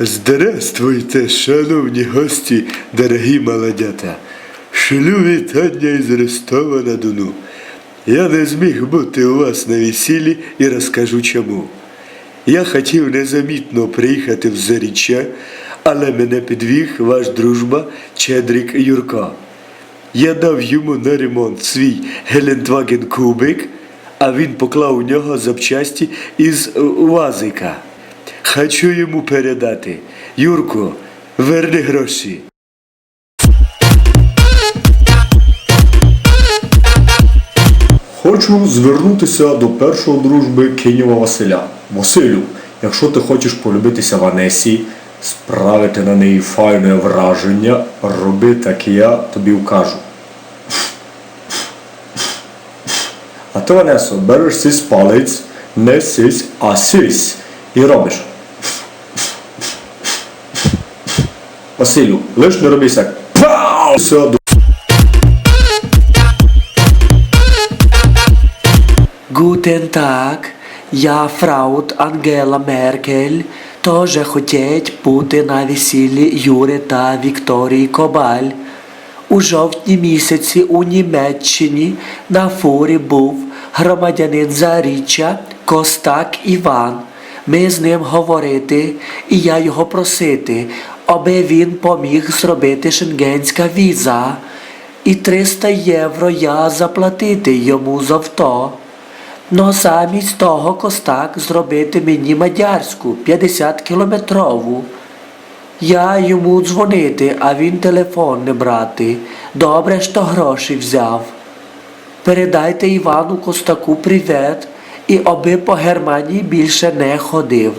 Здравствуйте, шановні гості, дорогі молодята. Шлю вітання із Ростова на Дону. Я не зміг бути у вас на весіллі і розкажу чому. Я хотів незамітно приїхати в Заріччя, але мене підвіг ваш дружба Чедрик Юрко. Я дав йому на ремонт свій Гелендваген Кубик, а він поклав у нього запчасті із е, УАЗика. Хочу йому передати. Юрко, верни гроші. Хочу звернутися до першого дружби Кинєва Василя. Василю, якщо ти хочеш полюбитися Ванесі, справити на неї файне враження, роби так, я тобі вкажу. А ти, Ванесо, береш сись палець, не сись, а сись. І робиш. Василю, лиш не роби сяк. Пау! Все, Guten Tag, я фраут Ангела Меркель. Тоже хотіть бути на весіллі Юри та Вікторії Кобаль. У жовтні місяці у Німеччині на фурі був громадянин Заріччя Костак Іван. Ми з ним говорити, і я його просити, аби він поміг зробити шенгенська віза. І 300 євро я заплатити йому за авто. Но замість того Костак зробити мені мадярську 50 кілометрову. Я йому дзвонити, а він телефон не брати. Добре, що гроші взяв. Передайте Івану Костаку привіт і аби по Германії більше не ходив.